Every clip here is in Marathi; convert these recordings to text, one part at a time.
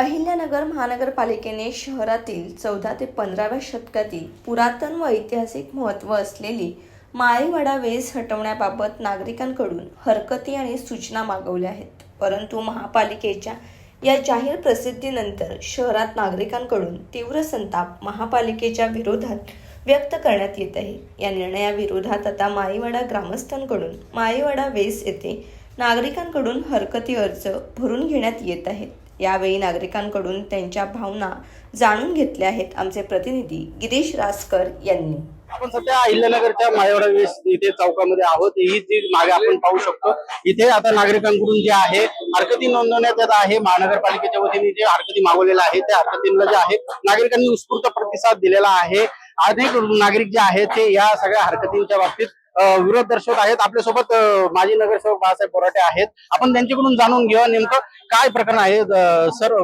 अहिल्यानगर महानगरपालिकेने शहरातील चौदा ते पंधराव्या शतकातील पुरातन व ऐतिहासिक महत्त्व असलेली माळीवाडा वेस हटवण्याबाबत नागरिकांकडून हरकती आणि सूचना मागवल्या आहेत. परंतु महापालिकेच्या या जाहीर प्रसिद्धीनंतर शहरात नागरिकांकडून तीव्र संताप महापालिकेच्या विरोधात व्यक्त करण्यात येत आहे. या निर्णयाविरोधात आता माळीवाडा ग्रामस्थांकडून माळीवाडा वेस येथे नागरिकांकडून हरकती अर्ज भरून घेण्यात येत आहेत. यावेळी नागरिकांकडून त्यांच्या भावना जाणून घेतल्या आहेत आमचे प्रतिनिधी गिरीश रासकर यांनी. आपण सध्या अहिल्यानगरच्या मायवडा इथे चौकामध्ये आहोत. ही जी मागे आपण पाहू शकतो इथे आता नागरिकांकडून जे आहे हरकती नोंदवण्यात येत आहे. महानगरपालिकेच्या वतीने जे हरकती मागवलेल्या आहे त्या हरकतींना जे आहे नागरिकांनी उत्स्फूर्त प्रतिसाद दिलेला आहे. अनेक नागरिक जे आहेत ते या सगळ्या हरकतींच्या बाबतीत विरोध दर्शवत आहेत. आपल्यासोबत सोबत माजी नगरसेवक बाळासाहेब बोराटे आहेत. आपण त्यांच्याकडून जाणून घेऊया नेमकं काय प्रकरण आहे. सर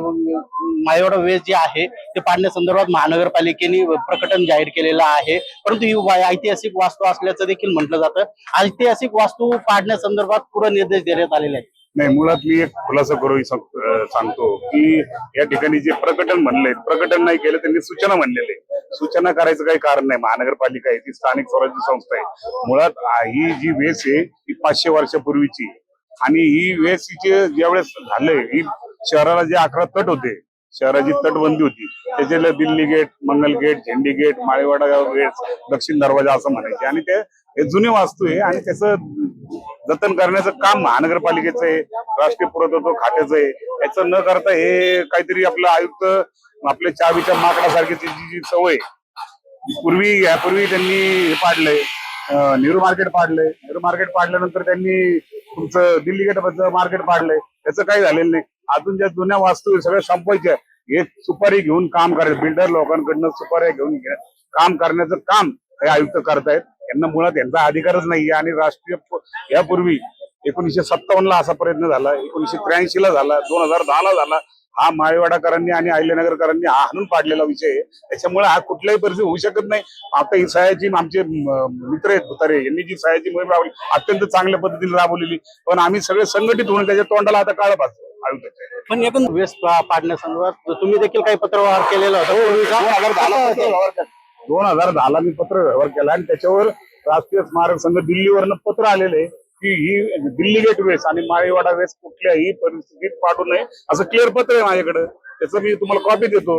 मायवडा वेज जे आहे ते पाडण्यासंदर्भात महानगरपालिकेने प्रकटन जाहीर केलेलं आहे. परंतु ही ऐतिहासिक वास्तू असल्याचं देखील म्हटलं जातं. ऐतिहासिक वास्तू पाडण्यासंदर्भात पुढे निर्देश देण्यात आलेले आहेत. नाही मुळात मी एक खुलासा करू सांगतो की या ठिकाणी जे प्रकटन म्हणले प्रकटन नाही केलं त्यांनी सूचना म्हणलेले सूचना करायचं काही कारण नाही. महानगरपालिका आहे ती स्थानिक स्वराज्य संस्था आहे. मुळात ही जी वेस आहे ही पाचशे वर्षापूर्वीची आणि ही वेस हिचे ज्यावेळेस झालंय ही शहराला जे अकरा तट होते शहराची तटबंदी होती. त्याच्याला Delhi gate Mangal gate Jhendi gate Malewada gate दक्षिण दरवाजा असं म्हणायचे. आणि ते हे जुने वास्तू आहे आणि त्याचं जतन करण्याचं काम महानगरपालिकेचं आहे राष्ट्रीय पुरातत्व खात्याचं आहे. याचं न करता हे काहीतरी आपलं आयुक्त आपल्या चावीच्या माकडासारखी त्याची जी सवय पूर्वी यापूर्वी त्यांनी हे पाडलंय. नेहरू मार्केट पाडलंय. नेहरू मार्केट पाडल्यानंतर त्यांनी तुमचं दिल्ली गेटचं मार्केट पाडलंय. त्याचं काही झालेलं नाही. अजून ज्या जुन्या वास्तू सगळ्या संपवायच्या हे सुपारी घेऊन काम करायचं बिल्डर लोकांकडनं सुपाऱ्या घेऊन काम करण्याचं काम हे आयुक्त करतायत. यांना मुळात यांचा अधिकारच नाही आणि राष्ट्रीय यापूर्वी एकोणीसशे सत्तावन्न ला असा प्रयत्न झाला. एकोणीशे त्र्याऐंशी ला झाला. दोन हजार दहा ला झाला. हा माळेवाडाकरांनी आणि अहिल्यानगरकरांनी हा हाणून पाडलेला विषय आहे. त्याच्यामुळे हा कुठल्याही परिस्थिती होऊ शकत नाही. आता ही सयाजी आमचे म, मित्र आहेत भुतारे यांनी जी सयाजी मोहीम राबवली अत्यंत चांगल्या पद्धतीने राबवलेली. पण आम्ही सगळे संघटित होऊन त्याच्या तोंडाला आता काळ पाहतो पण एकूण वेस पा- पाडण्यासंदर्भात तुम्ही देखील काही पत्रव्यवहार केलेला होता. पूर्वीचा? दोन हजार दहाला दोन हजार दहाला मी पत्र व्यवहार केला आणि त्याच्यावर राष्ट्रीय स्मारक संघ दिल्लीवरनं पत्र आलेलं आहे. की ही दिल्ली गेट वेस आणि माळेवाडा वेस कुठल्याही परिस्थितीत पाडू नये. असं क्लिअर पत्र आहे माझ्याकडे. त्याचं मी तुम्हाला कॉपी देतो.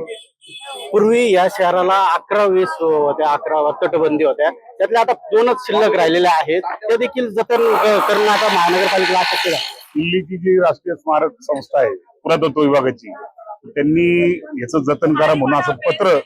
पूर्वी या शहराला अकरा वेस होत्या अकरा तटबंदी होत्या. त्यातल्या आता दोनच शिल्लक राहिलेल्या आहेत. ते देखील जतन करणं आता महानगरपालिकेला शक्य दिल्लीची जी राष्ट्रीय स्मारक संस्था आहे पुरातत्व विभागाची त्यांनी याचं जतन करा म्हणून असं पत्र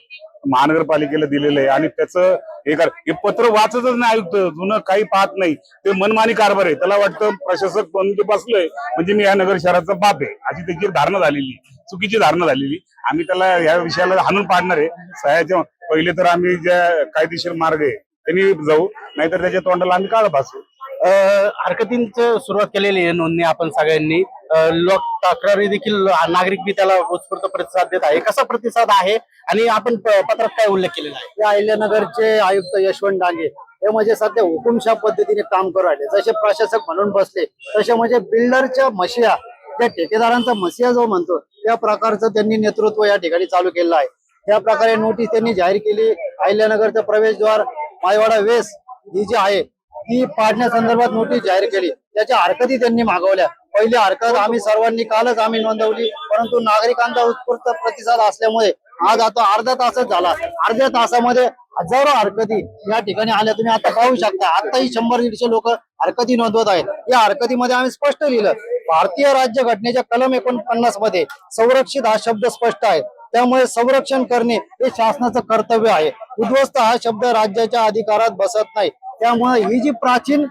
महानगरपालिकेला दिलेलं आहे आणि त्याचं हे कर हे पत्र वाचतच नाही आयुक्त जुनं काही पाहत नाही. ते मनमानी कारभार आहे. त्याला वाटतं प्रशासक म्हणजे बसलोय. म्हणजे मी या नगर शहराचा बाप आहे. अशी त्याची एक धारणा झालेली चुकीची धारणा झालेली आम्ही त्याला या विषयाला हाणून पाडणार आहे. सह्याच्या पहिले तर आम्ही ज्या कायदेशीर मार्ग आहे त्यांनी जाऊ. नाहीतर त्याच्या तोंडाला आम्ही काळ भासू. हरकतींच हरकतींचं सुरुवात केलेली आहे नोंदणी आपण सगळ्यांनी. लोक तक्रारी देखील नागरिक बी त्याला उत्स्फूर्त प्रतिसाद देत आहे. कसा प्रतिसाद आहे आणि आपण पत्रात काय उल्लेख केलेला आहे? या अहिल्यानगरचे आयुक्त यशवंत डांगे हे म्हणजे सध्या हुकुमशा पद्धतीने काम करू राहिले. जसे प्रशासक म्हणून बसले तसे म्हणजे बिल्डरच्या मशिया त्या ठेकेदारांचा मसिया जो म्हणतो त्या प्रकारचं त्यांनी नेतृत्व या ठिकाणी चालू केलं आहे. त्या प्रकारे नोटीस त्यांनी जाहीर केली. अहिल्यानगरचं प्रवेशद्वार मायवाडा वेस ही जी आहे ती पाडण्यासंदर्भात नोटीस जाहीर केली. त्याच्या हरकती त्यांनी मागवल्या. पहिली हरकत आम्ही सर्वांनी कालच आम्ही नोंदवली परंतु नागरिकांचा उत्स्फूर्त प्रतिसाद असल्यामुळे आज आता अर्धा तासच झाला. अर्ध्या तासामध्ये हजारो हरकती या ठिकाणी आल्या. तुम्ही आता पाहू शकता आताही शंभर दीडशे लोक हरकती नोंदवत आहेत. या हरकतीमध्ये आम्ही स्पष्ट लिहिलं भारतीय राज्य घटनेच्या कलम एकोणपन्नासमध्ये संरक्षित हा शब्द स्पष्ट आहे. त्यामुळे संरक्षण करणे हे शासनाचं कर्तव्य आहे. उद्ध्वस्त हा शब्द राज्याच्या अधिकारात बसत नाही. त्यामुळे ही जी प्राचीन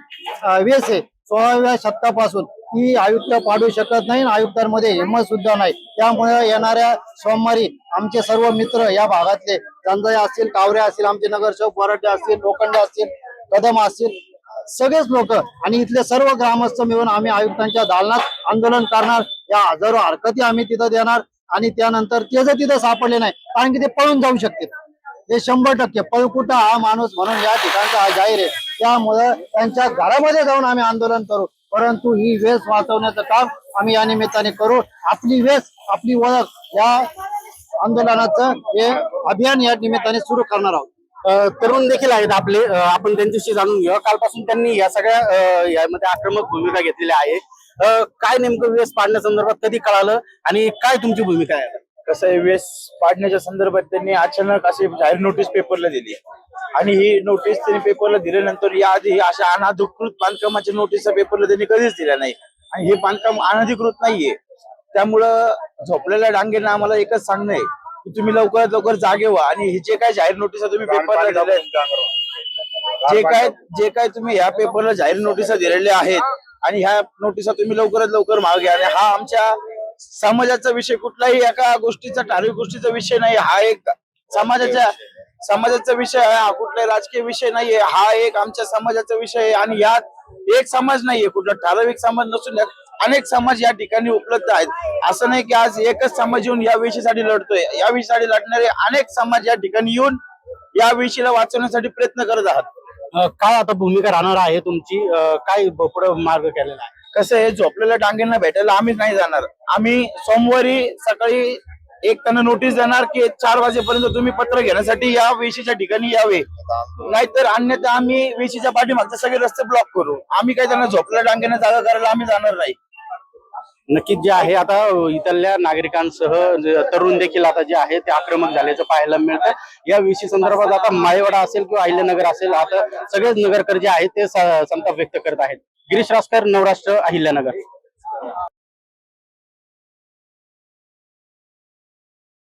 वेस आहे सोळाव्या शतकापासून ही आयुक्त पाडू शकत नाही आयुक्तांमध्ये हिंमत सुद्धा नाही. त्यामुळे येणाऱ्या सोमवारी आमचे सर्व मित्र या भागातले जंजाई असतील कावरे असतील आमचे नगरसेवक मराठे असतील लोखंडे असतील कदम असतील सगळेच लोक आणि इथले सर्व ग्रामस्थ मिळून आम्ही आयुक्तांच्या दालनात आंदोलन करणार. या हजारो हरकती आम्ही तिथं देणार आणि त्यानंतर ते जर तिथं सापडले नाही कारण की ते पळून जाऊ शकतील. हे शंभर टक्के पळकुटा हा माणूस म्हणून या ठिकाणचा हा जाहीर आहे. त्यामुळं त्यांच्या घरामध्ये जाऊन आम्ही आंदोलन करू. परंतु ही वेस वाचवण्याचं काम आम्ही या निमित्ताने करू. आपली वेस आपली ओळख या आंदोलनाचं हे अभियान या निमित्ताने सुरू करणार आहोत. तरुण देखील आहेत आपले. आपण त्यांच्याशी जाणून घेऊ कालपासून त्यांनी या सगळ्या यामध्ये आक्रमक भूमिका घेतलेली आहे काय नेमकं वेस पाडण्यासंदर्भात कधी कळालं आणि काय तुमची भूमिका आहे? कसं आहे वेस पाडण्याच्या संदर्भात त्यांनी अचानक अशी जाहीर नोटीस पेपरला दिली आणि ही नोटीस त्यांनी पेपरला दिल्यानंतर याआधी अशा अनधिकृत बांधकामाच्या नोटीस पेपरला त्यांनी कधीच दिल्या नाही. आणि हे बांधकाम अनधिकृत नाहीये. त्यामुळं झोपलेल्या डांगेंना आम्हाला एकच सांगणं आहे की तुम्ही लवकरात लवकर जागे व्हा. आणि हे जे काय जाहीर नोटीस तुम्ही पेपरला दिल्या जे काय जे काय तुम्ही ह्या पेपरला जाहीर नोटिसा दिलेल्या आहेत आणि ह्या नोटिसा तुम्ही लवकरात लवकर मागे आणि हा आमच्या समाजाचा विषय कुठलाही एका गोष्टीचा ठराविक गोष्टीचा विषय नाही. हा एक समाजाच्या समाजाचा विषय आहे. हा कुठलाही राजकीय विषय नाहीये. हा एक आमच्या समाजाचा विषय आहे. आणि यात एक समाज नाहीये. कुठला ठराविक समाज नसून अनेक समाज या ठिकाणी उपलब्ध आहेत. असं नाही की आज एकच समाज येऊन या विषयासाठी लढतोय. या विषयासाठी लढणारे अनेक समाज या ठिकाणी येऊन या विषयाला वाचवण्यासाठी प्रयत्न करत आहात. काय आता भूमिका राहणार आहे तुमची? काय पुढे मार्ग केलेला आहे? कसं आहे झोपलेल्या डांगेंना भेटायला आम्ही नाही जाणार. आम्ही सोमवारी सकाळी एक त्यांना नोटीस देणार की चार वाजेपर्यंत तुम्ही पत्र घेण्यासाठी या वेशीच्या ठिकाणी यावे. नाहीतर अन्यथा आम्ही वेशीच्या पाठीमागचे सगळे रस्ते ब्लॉक करू. आम्ही काही त्यांना झोपलेल्या डांगेंना जागा करायला आम्ही जाणार नाही. नक्कीच जे आहे आता इथल्या नागरिकांसह तरुण देखील आता जे आहे ते आक्रमक झाल्याचं पाहायला मिळतं. या विषयी संदर्भात आता मायवाडा असेल किंवा अहिल्यानगर असेल आता सगळेच नगरकर जे आहेत ते स- संताप व्यक्त करत आहेत. गिरीश रासकर नवराष्ट्र अहिल्यानगर.